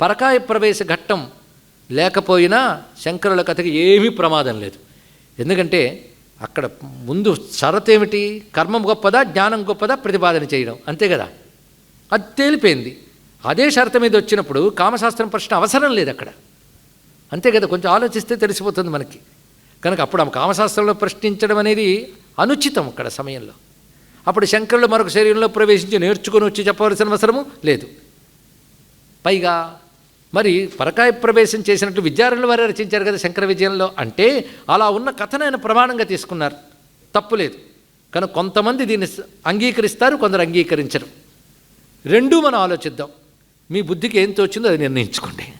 పరకాయ ప్రవేశ ఘట్టం లేకపోయినా శంకరుల కథకి ఏమీ ప్రమాదం లేదు. ఎందుకంటే అక్కడ ముందు షరత్ ఏమిటి? కర్మం గొప్పదా? జ్ఞానం గొప్పదా? ప్రతిపాదన చేయడం. అంతే కదా? అది తేలిపోయింది. అదే షరత మీద వచ్చినప్పుడు కామశాస్త్రం ప్రశ్న అవసరం లేదు అక్కడ. అంతే కదా? కొంచెం ఆలోచిస్తే తెలిసిపోతుంది మనకి. కనుక అప్పుడు ఆ కామశాస్త్రంలో ప్రశ్నించడం అనేది అనుచితం అక్కడ సమయంలో. అప్పుడు శంకరులు మరొక శరీరంలో ప్రవేశించి నేర్చుకొని వచ్చి చెప్పవలసిన అవసరము లేదు. పైగా మరి పరకాయ ప్రవేశం చేసినట్టు విద్యారణులు వారే రచించారు కదా శంకర విజయంలో? అంటే అలా ఉన్న కథను ఆయన ప్రమాణంగా తీసుకున్నారు. తప్పులేదు కానీ కనుక కొంతమంది దీన్ని అంగీకరిస్తారు కొందరు అంగీకరించరు. రెండూ మనం ఆలోచిద్దాం. మీ బుద్ధికి ఏం తోచిందో అది నిర్ణయించుకోండి.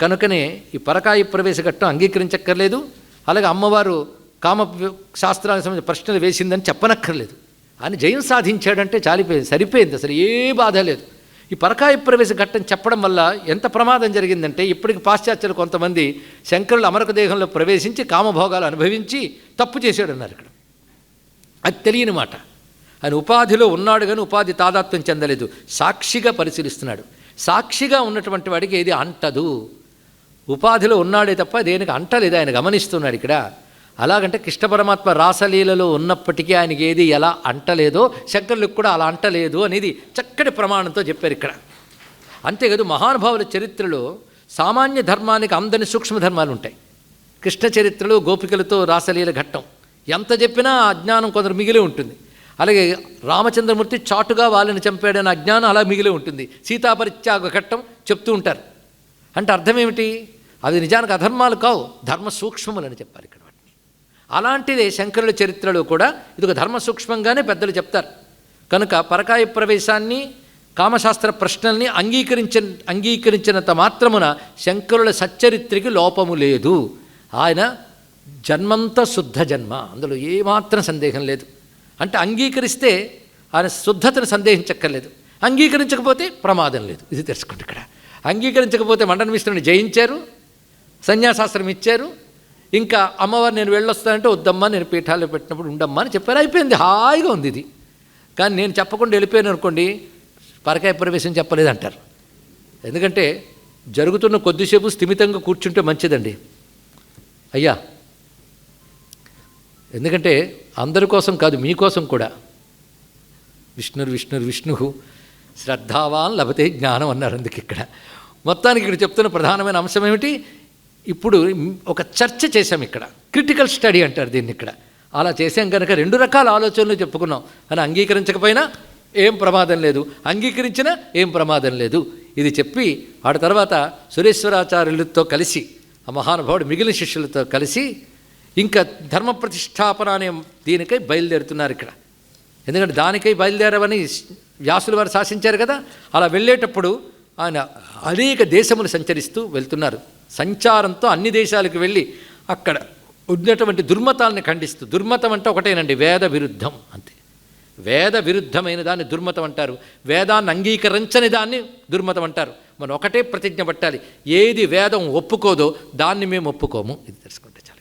కనుకనే ఈ పరకాయ ప్రవేశ ఘట్టం అంగీకరించక్కర్లేదు. అలాగే అమ్మవారు కామ శాస్త్రానికి సంబంధించిన ప్రశ్నలు వేసిందని చెప్పనక్కర్లేదు. అని జయం సాధించాడంటే చాలిపోయింది సరిపోయింది. అసలు ఏ బాధ లేదు. ఈ పరకాయ ప్రవేశ ఘట్టం చెప్పడం వల్ల ఎంత ప్రమాదం జరిగిందంటే ఇప్పటికి పాశ్చాత్యులు కొంతమంది శంకరులు అమరక దేహంలో ప్రవేశించి కామభోగాలు అనుభవించి తప్పు చేశాడన్నారు ఇక్కడ. అది తెలియని మాట. ఆయన ఉపాధిలో ఉన్నాడు కానీ ఉపాధి తాదాత్మ్యం చెందలేదు. సాక్షిగా పరిశీలిస్తున్నాడు. సాక్షిగా ఉన్నటువంటి వాడికి ఏది అంటదు. ఉపాధిలో ఉన్నాడే తప్ప దేనికి అంటలేదు. ఆయన గమనిస్తున్నాడు ఇక్కడ. అలాగంటే కృష్ణ పరమాత్మ రాసలీలలో ఉన్నప్పటికీ ఆయనకి ఏది ఎలా అంటలేదో శంకరులకు కూడా అలా అంటలేదు అనేది చక్కటి ప్రమాణంతో చెప్పారు ఇక్కడ. అంతేకాదు మహానుభావుల చరిత్రలో సామాన్య ధర్మానికి అందని సూక్ష్మ ధర్మాలు ఉంటాయి. కృష్ణ చరిత్రలో గోపికలతో రాసలీల ఘట్టం. ఎంత చెప్పినా అజ్ఞానం కొందరు మిగిలి ఉంటుంది. అలాగే రామచంద్రమూర్తి చాటుగా వాళ్ళని చంపాడని అజ్ఞానం అలా మిగిలి ఉంటుంది. సీతాపరిత్యాగ ఘట్టం చెప్తూ ఉంటారు. అంటే అర్థం ఏమిటి? అవి నిజానికి అధర్మాలు కావు ధర్మ సూక్ష్మములని చెప్పారు ఇక్కడ. అలాంటిదే శంకరుల చరిత్రలో కూడా ఇది ఒక ధర్మ సూక్ష్మంగానే పెద్దలు చెప్తారు. కనుక పరకాయ ప్రవేశాన్ని కామశాస్త్ర ప్రశ్నల్ని అంగీకరించ అంగీకరించినంత మాత్రమున శంకరుల సచ్చరిత్రకి లోపము లేదు. ఆయన జన్మంతా శుద్ధ జన్మ అందులో ఏమాత్రం సందేహం లేదు. అంటే అంగీకరిస్తే ఆయన శుద్ధతను సందేహించక్కర్లేదు. అంగీకరించకపోతే ప్రమాదం లేదు. ఇది తెలుసుకోండి ఇక్కడ. అంగీకరించకపోతే మండన మిశ్రుని జయించారు సన్యాసాస్త్రం ఇచ్చారు ఇంకా అమ్మవారు నేను వెళ్ళొస్తానంటే వద్దమ్మా నేను పీఠాలు పెట్టినప్పుడు ఉండమ్మా అని చెప్పారు. అయిపోయింది. హాయిగా ఉంది ఇది. కానీ నేను చెప్పకుండా వెళ్ళిపోయాను అనుకోండి పరకాయ ప్రవేశం చెప్పలేదంటారు. ఎందుకంటే జరుగుతున్న కొద్దిసేపు స్థిమితంగా కూర్చుంటే మంచిదండి. అయ్యా ఎందుకంటే అందరి కోసం కాదు మీకోసం కూడా. విష్ణుర్ విష్ణుర్ విష్ణు శ్రద్ధావాన్ లభతే జ్ఞానం అన్నారు అందుకు ఇక్కడ. మొత్తానికి ఇక్కడ చెప్తున్న ప్రధానమైన అంశం ఏమిటి? ఇప్పుడు ఒక చర్చ చేశాం ఇక్కడ. క్రిటికల్ స్టడీ అంటారు దీన్ని ఇక్కడ. అలా చేసాం కనుక రెండు రకాల ఆలోచనలు చెప్పుకున్నాం. అని అంగీకరించకపోయినా ఏం ప్రమాదం లేదు. అంగీకరించినా ఏం ప్రమాదం లేదు. ఇది చెప్పి ఆడ తర్వాత సురేశ్వరాచార్యులతో కలిసి ఆ మహానుభావుడు మిగిలిన శిష్యులతో కలిసి ఇంకా ధర్మ ప్రతిష్టాపన అనే దీనికై బయలుదేరుతున్నారు ఇక్కడ. ఎందుకంటే దానికై బయలుదేరవని వ్యాసులు వారు శాసించారు కదా. అలా వెళ్ళేటప్పుడు ఆయన అనేక దేశములు సంచరిస్తూ వెళ్తున్నారు. సంచారంతో అన్ని దేశాలకు వెళ్ళి అక్కడ ఉన్నటువంటి దుర్మతాలని ఖండిస్తూ దుర్మతం అంటే ఒకటేనండి వేద విరుద్ధం అంతే. వేద విరుద్ధమైన దాన్ని దుర్మతం అంటారు. వేదాన్ని అంగీకరించని దాన్ని దుర్మతం అంటారు. మనం ఒకటే ప్రతిజ్ఞ పట్టాలి. ఏది వేదం ఒప్పుకోదో దాన్ని మేము ఒప్పుకోము. ఇది తెలుసుకుంటే చాలు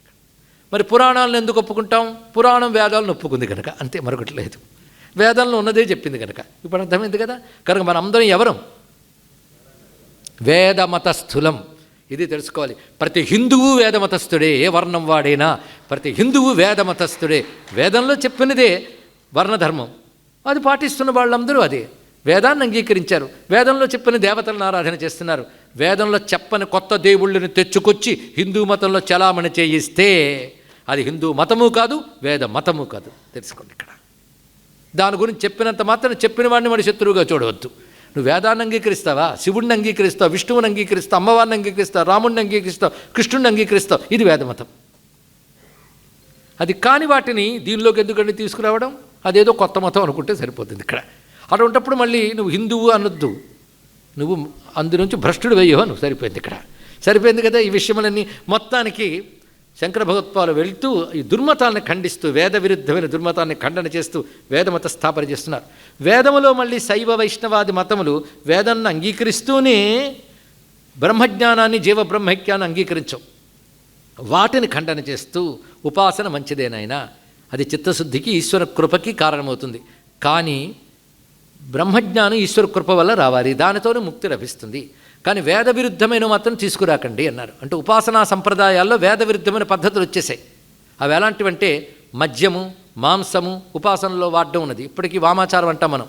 మరి పురాణాలను ఎందుకు ఒప్పుకుంటాం? పురాణం వేదాలను ఒప్పుకుంది కనుక అంతే మరొకటి లేదు. వేదంలో ఉన్నదే చెప్పింది కనుక ఇప్పుడు అర్థమైంది కదా? కనుక మనం అందరం ఎవరం? వేదమతస్థులం. ఇది తెలుసుకోవాలి. ప్రతి హిందువు వేదమతస్థుడే ఏ వర్ణం వాడైనా ప్రతి హిందువు వేదమతస్థుడే. వేదంలో చెప్పినదే వర్ణధర్మం. అది పాటిస్తున్న వాళ్ళందరూ అదే. వేదాన్ని అంగీకరించారు. వేదంలో చెప్పిన దేవతలను ఆరాధన చేస్తున్నారు. వేదంలో చెప్పని కొత్త దేవుళ్ళని తెచ్చుకొచ్చి హిందూ మతంలో చలామణి చేయిస్తే అది హిందూ మతము కాదు వేద మతము కాదు. తెలుసుకోండి ఇక్కడ. దాని గురించి చెప్పినంత మాత్రం చెప్పిన వాడిని వాడి శత్రువుగా చూడవద్దు. నువ్వు వేదాన్ని అంగీకరిస్తావా? శివుడిని అంగీకరిస్తావు? విష్ణువుని అంగీకరిస్తావు? అమ్మవారిని అంగీకరిస్తావు? రాముడిని అంగీకరిస్తావు? కృష్ణుడిని అంగీకరిస్తావు? ఇది వేదమతం. అది కాని వాటిని దీనిలోకి ఎందుకంటే తీసుకురావడం? అదేదో కొత్త మతం అనుకుంటే సరిపోతుంది ఇక్కడ. అటువంటప్పుడు మళ్ళీ నువ్వు హిందువు అనొద్దు. నువ్వు అందు నుంచి భ్రష్టుడు వేయో నువ్వు సరిపోయింది ఇక్కడ. సరిపోయింది కదా ఈ విషయములన్నీ. మొత్తానికి శంకర భగవత్పాలు వెళ్తూ ఈ దుర్మతాన్ని ఖండిస్తూ వేద విరుద్ధమైన దుర్మతాన్ని ఖండన చేస్తూ వేదమత స్థాపన చేస్తున్నారు. వేదములో మళ్ళీ శైవ వైష్ణవాది మతములు వేదాన్ని అంగీకరిస్తూనే బ్రహ్మజ్ఞానాన్ని జీవ బ్రహ్మక్యాన్ని అంగీకరించవు. వాటిని ఖండన చేస్తూ ఉపాసన మంచిదేనైనా అది చిత్తశుద్ధికి ఈశ్వర కృపకి కారణమవుతుంది. కానీ బ్రహ్మజ్ఞానం ఈశ్వర కృప వల్ల రావాలి. దానితోనే ముక్తి లభిస్తుంది. కానీ వేద విరుద్ధమైన మాత్రం తీసుకురాకండి అన్నారు. అంటే ఉపాసనా సంప్రదాయాల్లో వేద విరుద్ధమైన పద్ధతులు వచ్చేసాయి. అవి ఎలాంటివంటే మద్యము మాంసము ఉపాసనలో వాడడం ఉన్నది. ఇప్పటికీ వామాచారం అంటాం మనం.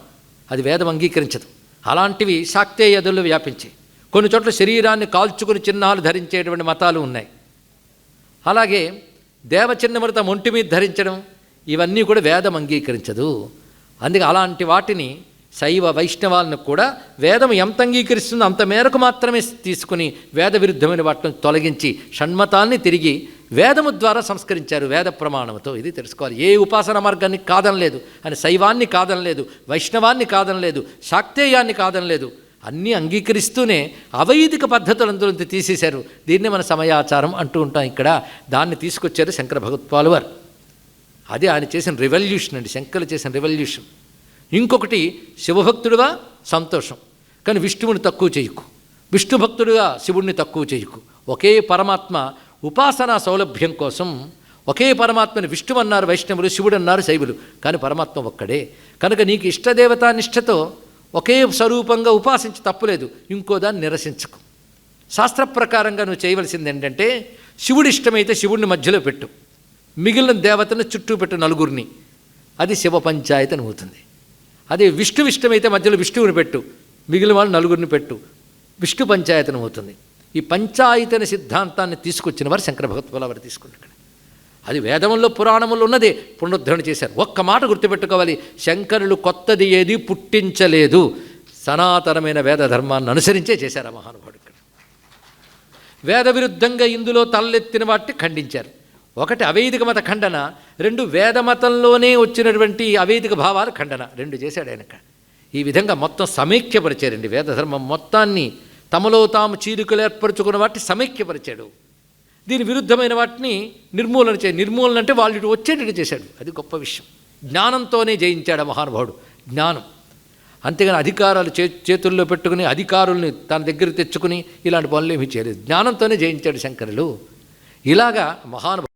అది వేదం అంగీకరించదు. అలాంటివి శాక్తేయదులు వ్యాపించాయి. కొన్ని చోట్ల శరీరాన్ని కాల్చుకుని చిహ్నాలు ధరించేటువంటి మతాలు ఉన్నాయి. అలాగే దేవచిన్నమృతం ఒంటి మీద ధరించడం ఇవన్నీ కూడా వేదం అంగీకరించదు. అందుకే అలాంటి వాటిని శైవ వైష్ణవాలను కూడా వేదం ఎంత అంగీకరిస్తుందో అంత మేరకు మాత్రమే తీసుకుని వేద విరుద్ధమైన వాటిని తొలగించి షణ్మతాల్ని తిరిగి వేదము ద్వారా సంస్కరించారు వేద ప్రమాణంతో ఇది తెలుసుకోవాలి. ఏ ఉపాసన మార్గాన్ని కాదనలేదు అని శైవాన్ని కాదనలేదు వైష్ణవాన్ని కాదనలేదు శాక్తేయాన్ని కాదనలేదు అన్నీ అంగీకరిస్తూనే అవైదిక పద్ధతులందరూ తీసేశారు. దీన్నే మన సమయాచారం అంటూ ఉంటాం ఇక్కడ. దాన్ని తీసుకొచ్చారు శంకర భగవత్పాలు వారు అది ఆయన చేసిన రెవల్యూషన్ అండి. శంకర్లు చేసిన రెవల్యూషన్ ఇంకొకటి శివభక్తుడివా? సంతోషం. కానీ విష్ణువుని తక్కువ చేయకు. విష్ణు భక్తుడిగా శివుణ్ణి తక్కువ చేయకు. ఒకే పరమాత్మ ఉపాసనా సౌలభ్యం కోసం ఒకే పరమాత్మని విష్ణువు అన్నారు వైష్ణవులు శివుడు అన్నారు శైవులు. కానీ పరమాత్మ ఒక్కడే. కనుక నీకు ఇష్టదేవతా నిష్ఠతో ఒకే స్వరూపంగా ఉపాసించి తప్పులేదు. ఇంకో దాన్ని నిరసించకు. శాస్త్ర ప్రకారంగా నువ్వు చేయవలసింది ఏంటంటే శివుడి ఇష్టమైతే శివుడిని మధ్యలో పెట్టు. మిగిలిన దేవతను చుట్టూ పెట్టు నలుగురిని. అది శివ పంచాయతీ అని అవుతుంది అదే విష్ణు ఇష్టమైతే మధ్యలో విష్ణువుని పెట్టు మిగిలిన వాళ్ళు నలుగురిని పెట్టు. విష్ణు పంచాయతనం అవుతుంది. ఈ పంచాయతన సిద్ధాంతాన్ని తీసుకొచ్చిన వారు శంకర భగవత్పాల వారు తీసుకున్నారు ఇక్కడ. అది వేదముల్లో పురాణములు ఉన్నదే. పునరుద్ధరణ చేశారు. ఒక్క మాట గుర్తుపెట్టుకోవాలి. శంకరులు కొత్తది ఏది పుట్టించలేదు. సనాతనమైన వేద ధర్మాన్ని అనుసరించే చేశారు ఆ మహానుభావుడు ఇక్కడ. వేద విరుద్ధంగా ఇందులో తలెత్తిన వాటిని ఖండించారు. ఒకటి అవైదిక మత ఖండన రెండు వేదమతంలోనే వచ్చినటువంటి అవైదిక భావాల ఖండన. రెండు చేశాడు ఆయనక. ఈ విధంగా మొత్తం సమైక్యపరిచారండి వేదధర్మం మొత్తాన్ని తమలో తాము చీలికలు ఏర్పరచుకున్న వాటిని సమైక్యపరిచాడు. దీని విరుద్ధమైన వాటిని నిర్మూలన చే నిర్మూలన అంటే వాళ్ళు ఇటు వచ్చేటట్టు చేశాడు. అది గొప్ప విషయం. జ్ఞానంతోనే జయించాడు మహానుభావుడు. జ్ఞానం. అంతేగాని అధికారాలు చే చేతుల్లో పెట్టుకుని అధికారుల్ని తన దగ్గర తెచ్చుకుని ఇలాంటి పనులు ఏమీ చేయలేదు. జ్ఞానంతోనే జయించాడు శంకరులు. ఇలాగా మహానుభావుడు